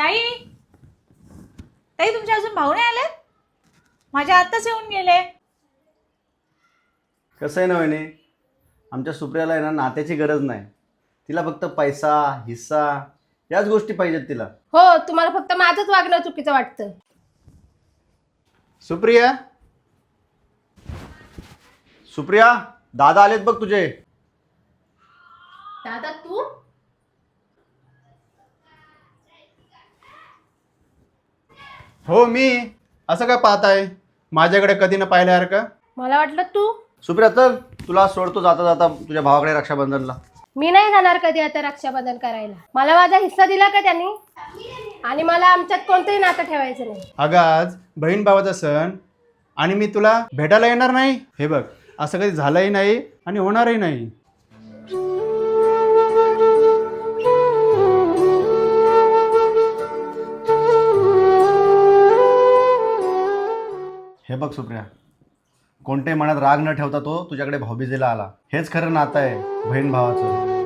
ताई. ताई तुमचे अजून भाऊ नाही आले? माझ्या आत्ताच येऊन गेले. कसं आहे ना वहिनी? आमच्या सुप्रियाला आहे ना नात्याची गरज नाही. तिला फक्त पैसा हिस्सा याच गोष्टी पाहिजेत तिला. हो तुम्हाला फक्त माझंच वागणं चुकीचं वाटतं. सुप्रिया? सुप्रिया दादा आलेत बघ तुझे. दादा तू? हो मी. असं काय पाहताय? माझ्याकडे कधी न पाहिल्यासारखं मला वाटलं तू. सुप्रिया चल. तुला सोडतो जाता जाता तुझ्या भावाकडे रक्षाबंधनला. मी नाही जाणार कधी आता रक्षाबंधन करायला. मला माझा हिस्सा दिला का त्यांनी? आणि मला आमच्यात कोणतंही नातं ठेवायचं नाही. अगं आज बहीण भावाचा सण आणि मी तुला भेटायला येणार नाही? हे बघ असं कधी झालंही नाही आणि होणारही नाही. हे बघ सुप्रिया कोणत्याही मनात राग न ठेवता तो तुझ्याकडे भाऊबीजेला आला. हेच खरं नातं आहे बहीण भावाचं.